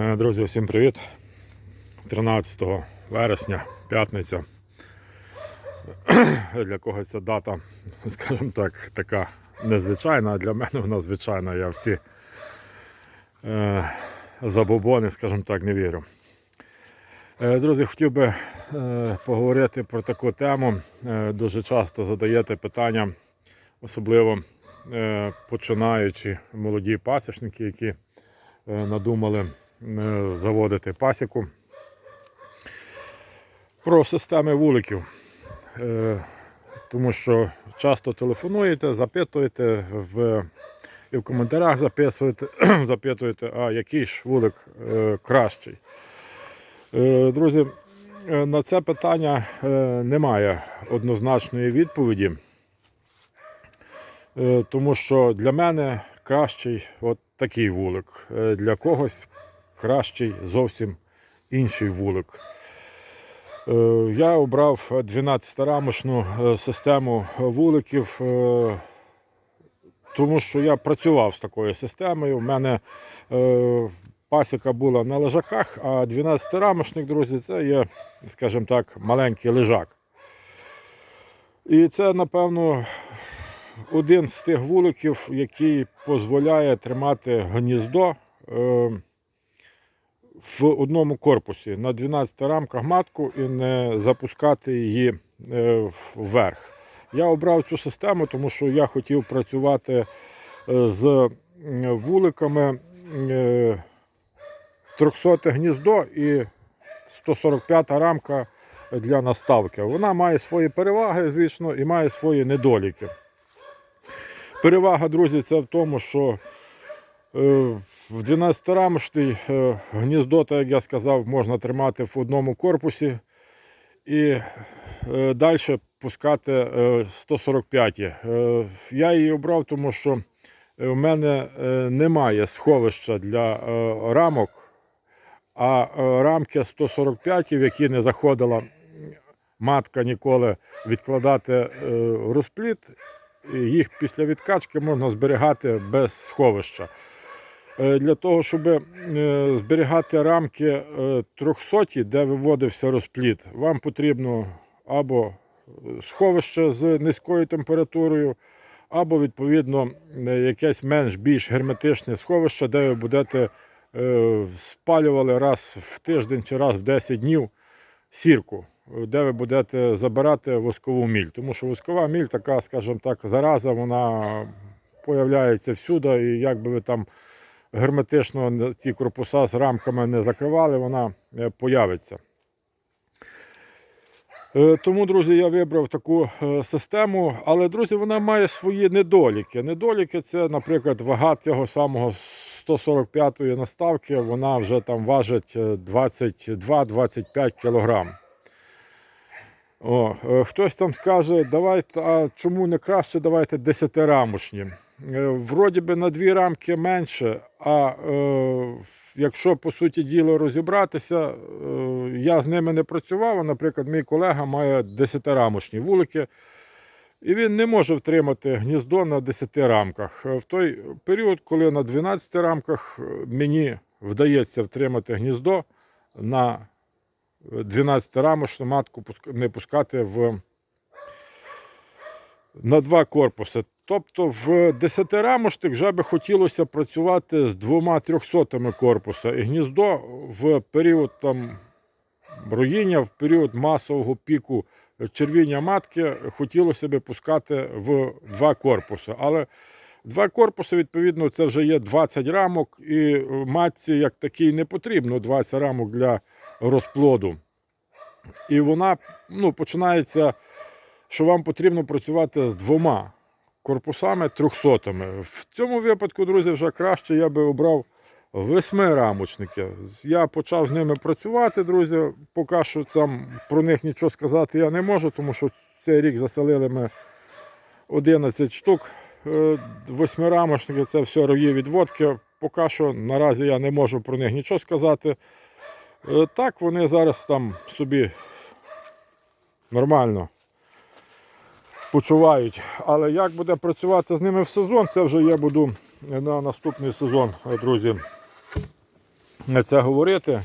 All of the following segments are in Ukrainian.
Е, Друзі, всім привіт. 13 вересня, п'ятниця. Для когось ця дата, скажімо так, така незвичайна, а для мене вона звичайна. Я в ці е, забобони, скажімо так, не вірю. Е, Друзі, хотів би е, поговорити про таку тему. Е, Дуже часто задаєте питання, особливо е, починаючи молоді пасічники, які е, надумали заводити пасіку. Про системи вуликів. Е, Тому що часто телефонуєте, запитуєте в, і в коментарях записуєте, запитуєте, а який ж вулик е, кращий. Е, Друзі, е, на це питання е, немає однозначної відповіді. Е, Тому що для мене кращий от такий вулик. Е, Для когось кращий зовсім інший вулик. Е, Я обрав 12-рамочну е, систему вуликів, е, тому що я працював з такою системою. У мене пасіка була на лежаках, а 12-рамочник, друзі, це є, скажімо так, маленький лежак. І це, напевно, один з тих вуликів, який дозволяє тримати гніздо в одному корпусі на 12 рамках матку і не запускати її е, вверх. Я обрав цю систему, тому що я хотів працювати е, з вуликами е, 300 гніздо і 145 рамка для наставки. Вона має свої переваги, звісно, і має свої недоліки. Перевага, друзі, це в тому, що е, в 12-рамочний е, гніздо, так як я сказав, можна тримати в одному корпусі і е, далі пускати е, 145. Е, я її обрав, тому що в мене е, немає сховища для е, рамок, а е, рамки 145, в які не заходила матка ніколи відкладати е, розпліт, їх після відкачки можна зберігати без сховища. Е, Для того, щоб е, зберігати рамки е, 300, де виводився розпліт, вам потрібно або сховище з низькою температурою, або, відповідно, е, якесь менш більш герметичне сховище, де ви будете е, спалювали раз в тиждень чи раз в 10 днів сірку, е, де ви будете забирати воскову міль. Тому що воскова міль така, скажімо так, зараза, вона появляється всюди, і як би ви там герметично ці корпуса з рамками не закривали, вона е, появиться. Е, Тому, друзі, я вибрав таку е, систему, але, друзі, вона має свої недоліки. Недоліки це, наприклад, вага цього самого 145-ї наставки, вона вже там важить е, 22-25 кг. О, хтось там скаже, давайте, а чому не краще, давайте 10-рамочні. Е, Вроді би на дві рамки менше, а е, якщо по суті діла розібратися, е, я з ними не працював. Наприклад, мій колега має 10-рамочні вулики, і він не може втримати гніздо на 10 рамках. Е, В той період, коли на 12 рамках е, мені вдається втримати гніздо на 12 рамочну матку не пускати в на два корпуси. Тобто в 10-рамочник вже би хотілося працювати з двома трьохсотими корпуса. І гніздо в період там роїння, в період масового піку червіння матки хотілося би пускати в два корпуси. Але два корпуси, відповідно, це вже є 20 рамок, і матці як такій не потрібно 20 рамок для розплоду. І вона ну, починається що вам потрібно працювати з двома корпусами трьохсотими. В цьому випадку, друзі, вже краще я би обрав восьмирамочники. Я почав з ними працювати, друзі. Поки що там про них нічого сказати я не можу, тому що цей рік заселили ми 11 штук. Е, Восьмирамочники це все рої відводки. Поки що наразі я не можу про них нічого сказати. Е, Так, вони зараз там собі нормально почувають. Але як буде працювати з ними в сезон, це вже я буду на наступний сезон, друзі, це говорити. Е,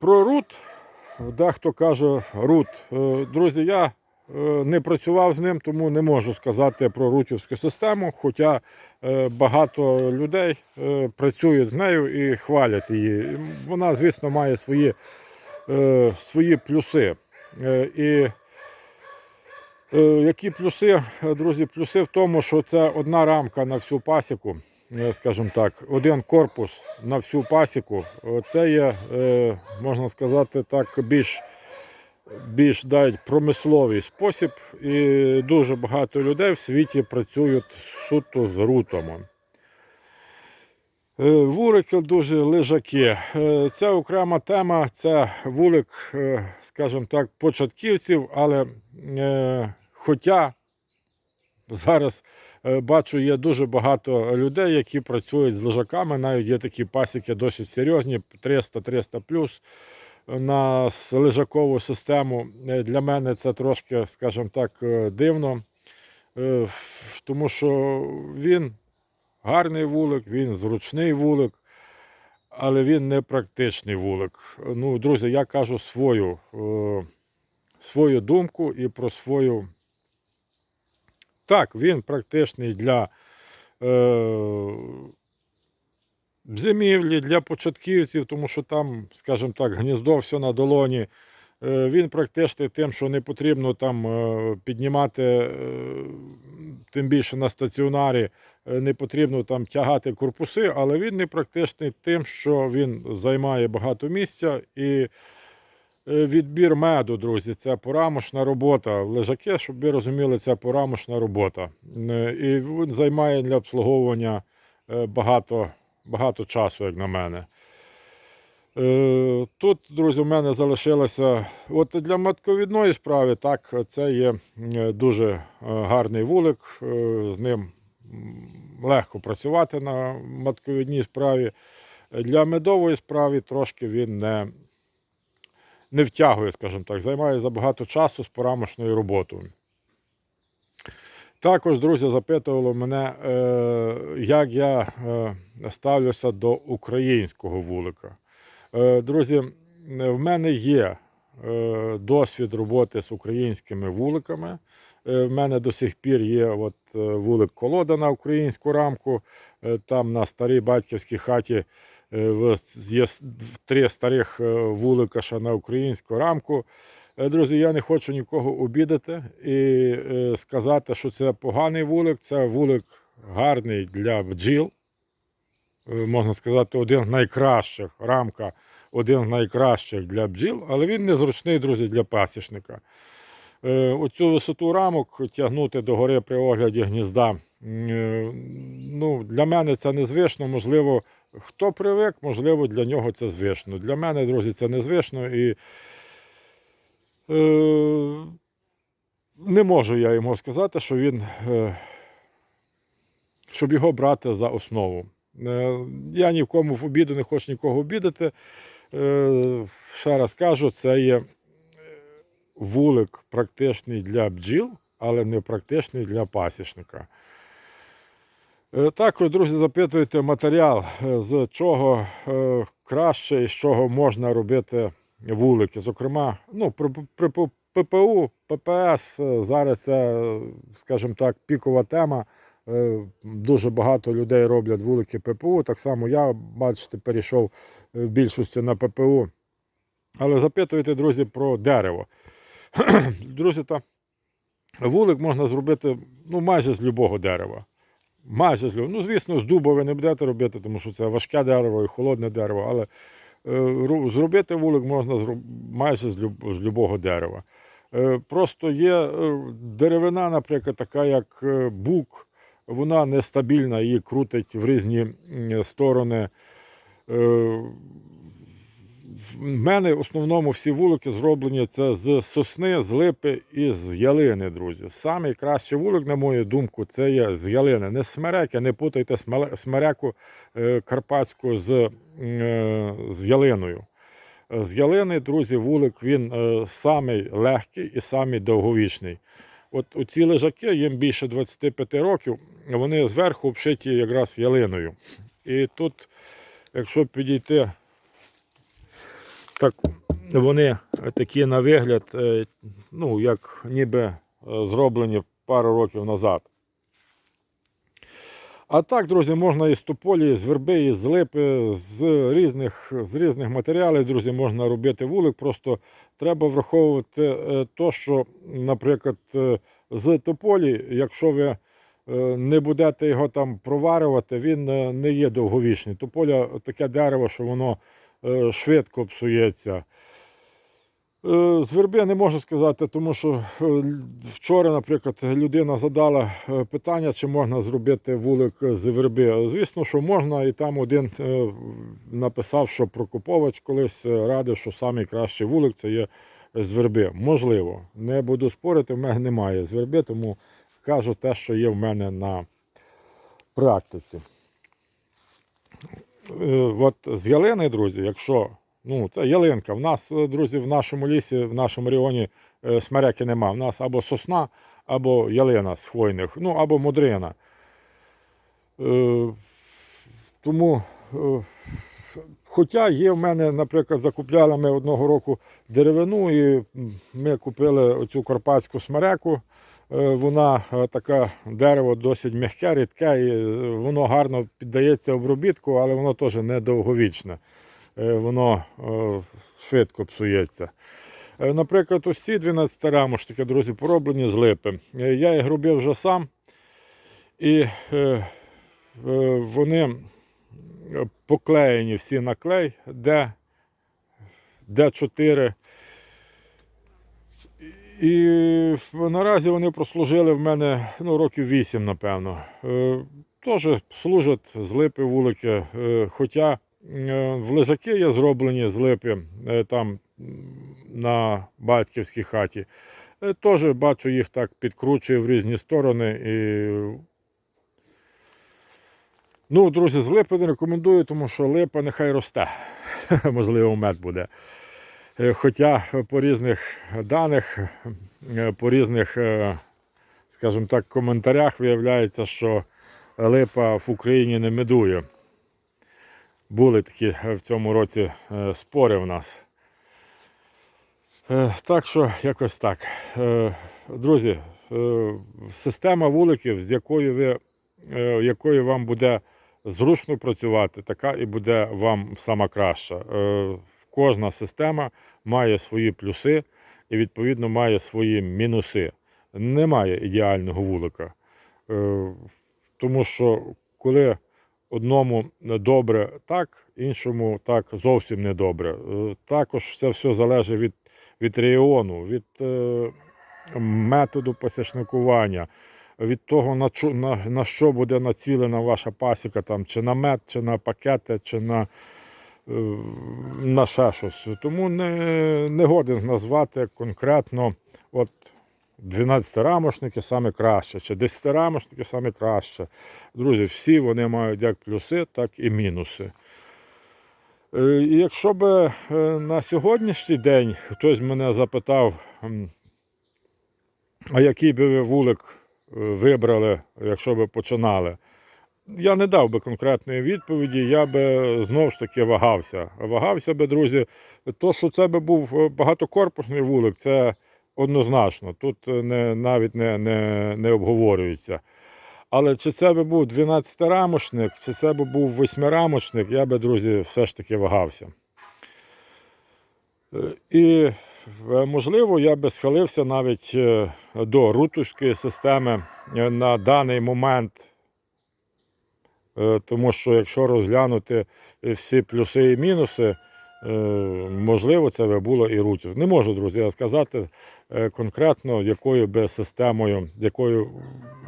Про рут, дехто каже рут. Е, Друзі, я не працював з ним, тому не можу сказати про рутівську систему. Хоча е, багато людей е, працюють з нею і хвалять її. Вона, звісно, має свої, е, свої плюси. Е, І Е, Які плюси, е, друзі? Плюси в тому, що це одна рамка на всю пасіку, е, скажімо так, один корпус на всю пасіку. Е, Це є, е, можна сказати, так, більш, більш навіть промисловий спосіб. І дуже багато людей в світі працюють суто з рутами. Е, Вулики дуже лежаки. Е, Це окрема тема, це вулик, е, скажімо так, початківців, але хоча зараз бачу, є дуже багато людей, які працюють з лежаками, навіть є такі пасіки досить серйозні, 300-300 плюс на лежакову систему. Е, Для мене це трошки, скажімо так, е, дивно, е, тому що він гарний вулик, він зручний вулик, але він не практичний вулик. Ну, друзі, я кажу свою, свою думку і про свою. Так, він практичний для зимівлі, для початківців, тому що там, скажімо так, гніздо все на долоні. Е, Він практичний тим, що не потрібно там е, піднімати, е, тим більше на стаціонарі, не потрібно там тягати корпуси, але він не практичний тим, що він займає багато місця і відбір меду, друзі, це порамошна робота. Лежаки, щоб ви розуміли, це порамошна робота. І він займає для обслуговування багато, багато часу, як на мене. Е, Тут, друзі, у мене залишилося. От для матковідної справи, так, це є е, дуже е, гарний вулик. З ним легко працювати на матковідній справі. Для медової справи трошки він не, не втягує, скажімо так, займає забагато часу з порамошною роботою. Також, друзі, запитували мене, е, як я е, ставлюся до українського вулика. Е, Друзі, в мене є досвід роботи з українськими вуликами. В мене до сих пір є от вулик колода на українську рамку. Там на старій батьківській хаті є три старих вулика ще на українську рамку. Е, Друзі, я не хочу нікого обідати і е, сказати, що це поганий вулик. Це вулик гарний для бджіл. Е, Можна сказати, один з найкращих рамка, один з найкращих для бджіл, але він незручний, друзі, для пасічника. Оцю висоту рамок тягнути до гори при огляді гнізда. Ну, для мене це незвично. Можливо, хто привик, можливо, для нього це звично. Для мене, друзі, це незвично і не можу я йому сказати, що він, е, щоб його брати за основу. Е, Я ні в кому в обіду не хочу нікого обідати. Е, Ще раз кажу, це є е, вулик практичний для бджіл, але не практичний для пасічника. Е, Також, друзі, запитуєте матеріал, е, з чого е, краще і з чого можна робити вулики. Зокрема, ну, при, при п- ППУ, ППС е, зараз це, скажімо так, пікова тема. Е, Дуже багато людей роблять вулики ППУ. Так само я, бачите, перейшов е, в більшості на ППУ. Але запитуєте, друзі, про дерево. Друзі, та вулик можна зробити ну, майже з будь-якого дерева. Майже з любого. Ну, звісно, з дуба ви не будете робити, тому що це важке дерево і холодне дерево, але зробити вулик можна майже з, люб, з любого дерева. Е, просто є е, деревина, наприклад, така як е, бук, вона нестабільна, її крутить в різні сторони. В мене в основному всі вулики зроблені це з сосни, з липи і з ялини, друзі. Самий кращий вулик, на мою думку, це є з ялини. Не смереки, не путайте смереку е, карпатську з, е, з ялиною. Е, З ялини, друзі, вулик він самий легкий і самий довговічний. От ці лежаки, їм більше 25 років, вони зверху обшиті якраз ялиною. І тут, якщо підійти, так вони такі на вигляд, е, ну, як ніби е, зроблені пару років назад. А так, друзі, можна із тополі, з верби, із липи, з різних, з різних матеріалів, друзі, можна робити вулик. Просто треба враховувати е, то, що, наприклад, з тополі, якщо ви не будете його там проварювати, він не є довговічний. Тополя таке дерево, що воно швидко псується. Е, З верби не можу сказати, тому що е, вчора, наприклад, людина задала е, питання, чи можна зробити вулик з верби. Звісно, що можна, і там один е, написав, що Прокопович колись е, радив, що найкращий вулик це є з верби. Можливо, не буду спорити, в мене немає з верби, тому кажу те, що є в мене на практиці. Е, От з ялини, друзі, якщо Ну, це ялинка. В нас, е, друзі, в нашому лісі, в нашому регіоні е, смереки нема. В нас або сосна, або ялина з хвойних, ну або модрина. Е, Тому, хоча є в мене, наприклад, закупляли ми одного року деревину, і ми купили оцю карпатську смереку. Е, Вона е, така дерево досить м'яке, рідке, і е, воно гарно піддається обробітку, але воно теж недовговічне. Е, Воно швидко псується. Наприклад, ось ці 12 рамушники, друзі, пороблені з липи. Я їх робив вже сам. І вони поклеєні всі на клей, де, де 4. І наразі вони прослужили в мене ну, років 8, напевно. Е, Теж служать з липи вулики. Е, Хоча е, в лежаки є зроблені з липи там на батьківській хаті. Теж бачу їх так підкручує в різні сторони. І... Ну, друзі, з липи не рекомендую, тому що липа нехай росте. Можливо, мед буде. Е, Хоча по різних даних, е, по різних, е, скажімо так, коментарях виявляється, що липа в Україні не медує. Були такі в цьому році спори в нас. Так що якось так. Друзі, система вуликів, з якою ви, якою вам буде зручно працювати, така і буде вам сама краща. Кожна система має свої плюси і, відповідно, має свої мінуси. Немає ідеального вулика. Е, Тому що коли одному добре так, іншому так зовсім не добре. Е, Також це все залежить від, від регіону, від е, методу посічникування, від того, на, на, на що буде націлена ваша пасіка, там, чи на мед, чи на пакети, чи на, на ще щось. Тому не, не годен назвати конкретно. От 12 рамошники саме краще, чи 10 рамошники саме краще. Друзі, всі вони мають як плюси, так і мінуси. Е, І якщо б е, на сьогоднішній день хтось мене запитав, а який би ви вулик е, вибрали, якщо б починали, я не дав би конкретної відповіді, я би знову ж таки вагався. Вагався би, друзі, то, що це би був е, багатокорпусний вулик, це однозначно. Тут е, не, навіть не, не, не обговорюється. Але чи це би був 12-рамочник, чи це би був 8-рамочник, я би, друзі, все ж таки вагався. Е, І, можливо, я би схилився навіть до рутовської системи на даний момент. Е, Тому що якщо розглянути е, всі плюси і мінуси, е, можливо, це би було і рутів. Не можу, друзі, сказати конкретно, якою би системою, якою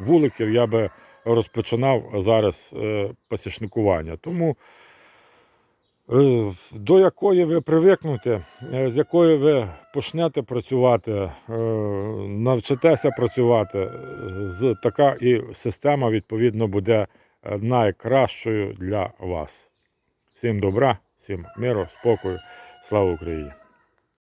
вуликів я би розпочинав зараз посічникування. Тому до якої ви привикнете, з якою ви почнете працювати, навчитеся працювати, така і система відповідно буде найкращою для вас. Всім добра, всім миру, спокою, слава Україні!